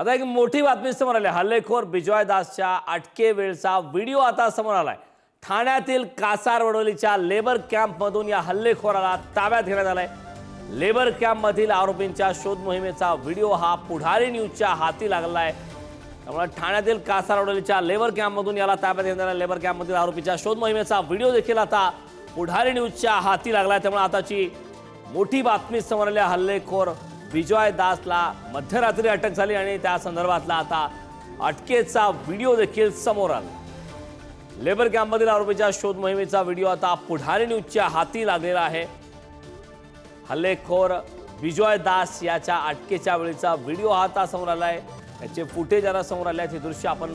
आता एक मोठी बातमी समोर आली. हल्लेखोर बिजॉय दासच्या अटके वेळचा व्हिडिओ आता समोर आलाय. ठाण्यातील कासारवडोलीच्या लेबर कॅम्पमधून या हल्लेखोराला ताब्यात घेण्यात आलाय. लेबर कॅम्पमधील आरोपींच्या शोध मोहिमेचा व्हिडिओ हा पुढारी न्यूजच्या हाती लागला आहे त्यामुळे ठाण्यातील कासारवडोलीच्या लेबर कॅम्पमधून याला ताब्यात घेण्यात आला लेबर कॅम्पमधील आरोपीच्या शोध मोहिमेचा व्हिडिओ देखील आता पुढारी न्यूजच्या हाती लागला आहे त्यामुळे आताची मोठी बातमी समोर आली. हल्लेखोर विजय दासला मध्यरात्री अटक झाली आणि त्या संदर्भातला आता अटकेचा व्हिडिओ देखील समोर आला. लेबर कॅम्पमधील आरोपीच्या शोध मोहिमेचा व्हिडिओ आता पुढारी न्यूजच्या हाती लागलेला आहे. हल्लेखोर विजय दास याच्या अटकेच्या वेळीचा व्हिडिओ हा आता समोर आला आहे याचे फुटेज आता समोर आले आहेत. हे दृश्य आपण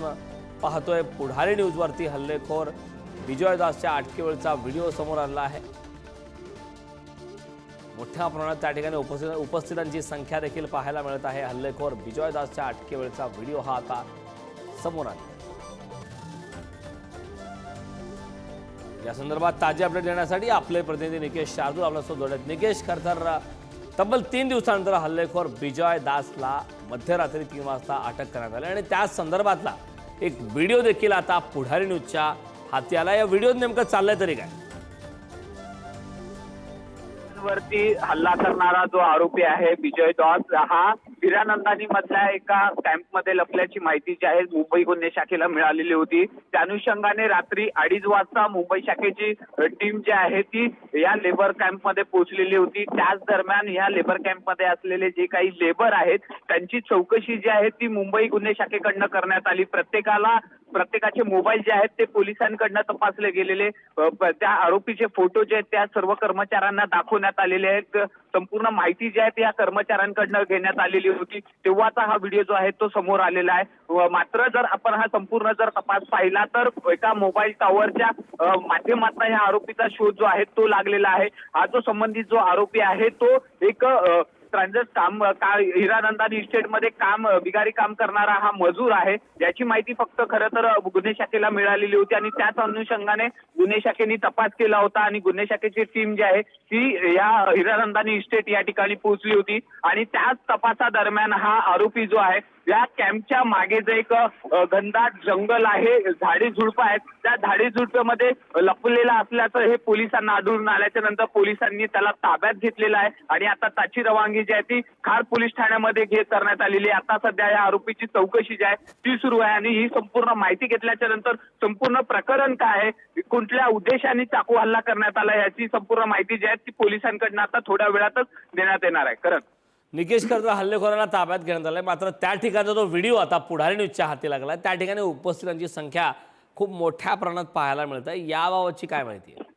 पाहतोय. पुढारी न्यूजवरती हल्लेखोर विजय दासच्या अटकेवेळचा व्हिडिओ समोर आला आहे. मोठ्या प्रमाणात त्या ठिकाणी उपस्थित उपस्थितांची संख्या देखील पाहायला मिळत आहे. हल्लेखोर विजयदासच्या अटकेवेळचा व्हिडिओ हा आता समोर आला. या संदर्भात ताजे अपडेट देण्यासाठी आपले प्रतिनिधी निकेश शार्दूल आपल्यासोबत जोडत निकेश खरतर तब्बल तीन दिवसानंतर हल्लेखोर बिजॉय दासला मध्यरात्री तीन वाजता अटक करण्यात आली आणि त्याच संदर्भातला एक व्हिडिओ देखील आता पुढारी न्यूजच्या हाती आला. या व्हिडिओत नेमकं चाललंय तरी काय? वरती हल्ला करणारा जो आरोपी आहे विजय दॉस हा हिरानंदानी मधल्या एका कॅम्पमध्ये लपल्याची माहिती जी आहे मुंबई गुन्हे शाखेला मिळालेली होती. त्या अनुषंगाने रात्री अडीच वाजता मुंबई शाखेची टीम जी आहे ती या लेबर कॅम्पमध्ये पोहोचलेली होती. त्याच दरम्यान या लेबर कॅम्पमध्ये असलेले जे काही लेबर आहेत त्यांची चौकशी जी आहे ती मुंबई गुन्हे शाखेकडनं करण्यात आली. प्रत्येकाला प्रत्येकाचे मोबाईल जे आहेत ते पोलिसांकडनं तपासले गेलेले त्या आरोपीचे फोटो जे आहेत त्या सर्व कर्मचाऱ्यांना दाखवण्यात आलेले आहेत. संपूर्ण माहिती जी आहे ती या कर्मचाऱ्यांकडनं घेण्यात आलेली होती. तेव्हाचा हा व्हिडिओ जो आहे तो समोर आलेला आहे. व मात्र जर आपण हा संपूर्ण जर तपास पाहिला तर एका मोबाईल टॉवरच्या माध्यमातून ह्या आरोपीचा शोध जो आहे तो लागलेला आहे. हा जो संबंधित जो आरोपी आहे तो एक अ, काम का हिरानंदानी इस्टेटमध्ये काम बिगारी काम करणारा हा मजूर आहे. याची माहिती फक्त खरं तर गुन्हे शाखेला मिळालेली होती आणि त्याच अनुषंगाने गुन्हे शाखेने तपास केला होता आणि गुन्हे शाखेची टीम जी आहे ती या हिरानंदानी इस्टेट या ठिकाणी पोहोचली होती. आणि त्याच तपासादरम्यान हा आरोपी जो आहे या कॅम्पच्या मागे जे एक घनदाट जंगल आहे झाडी झुडप आहेत. त्या झाडी झुडप्यामध्ये लपलेला असल्याचं हे पोलिसांना आढळून आल्याच्यानंतर पोलिसांनी त्याला ताब्यात घेतलेला आहे. आणि आता त्याची रवानगी जी आहे ती खार पोलीस ठाण्यामध्ये घेत करण्यात आलेली आहे. आता सध्या या आरोपीची चौकशी जी आहे ती सुरू आहे आणि ही संपूर्ण माहिती घेतल्याच्या नंतर संपूर्ण प्रकरण काय आहे कुठल्या उद्देशाने चाकू हल्ला करण्यात आला याची संपूर्ण माहिती जी आहे ती पोलिसांकडनं आता थोड्या वेळातच देण्यात येणार आहे. करण निकेश खरं हल्लेखोरांना ताब्यात घेण्यात आलाय. मात्र त्या ठिकाणचा जो व्हिडिओ आता पुढारी न्यूजच्या हाती लागला त्या ठिकाणी उपस्थितांची संख्या खूप मोठ्या प्रमाणात पाहायला मिळत आहे याबाबतची काय माहिती आहे?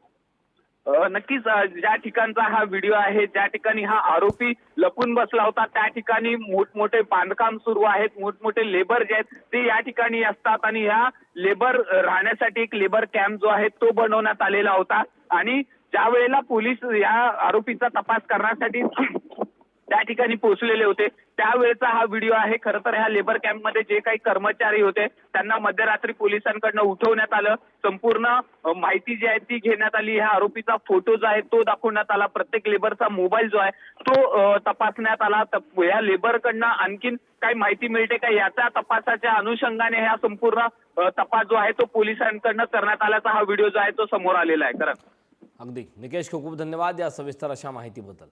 नक्कीच ज्या ठिकाणचा हा व्हिडिओ आहे ज्या ठिकाणी हा आरोपी लपून बसला होता. त्या ठिकाणी मोठमोठे बांधकाम सुरू आहेत मोठमोठे लेबर जे आहेत ते या ठिकाणी असतात आणि ह्या लेबर राहण्यासाठी एक लेबर कॅम्प जो आहे तो बनवण्यात आलेला होता. आणि ज्या वेळेला पोलीस या आरोपीचा तपास करण्यासाठी त्या ठिकाणी पोहोचलेले होते. त्यावेळेचा हा व्हिडिओ आहे. खरं तर ह्या लेबर कॅम्पमध्ये जे काही कर्मचारी होते त्यांना मध्यरात्री पोलिसांकडनं उठवण्यात आलं. संपूर्ण माहिती जी आहे ती घेण्यात आली. ह्या आरोपीचा फोटो जो आहे तो दाखवण्यात आला. प्रत्येक लेबरचा मोबाईल जो आहे तो तपासण्यात आला. तप- या लेबरकडनं आणखीन काही माहिती मिळते का? याच्या तपासाच्या अनुषंगाने हा संपूर्ण तपास जो आहे तो पोलिसांकडनं करण्यात आल्याचा हा व्हिडिओ जो आहे तो समोर आलेला आहे. खरं. अगदी. निकेश खूप खूप धन्यवाद या सविस्तर अशा माहितीबद्दल.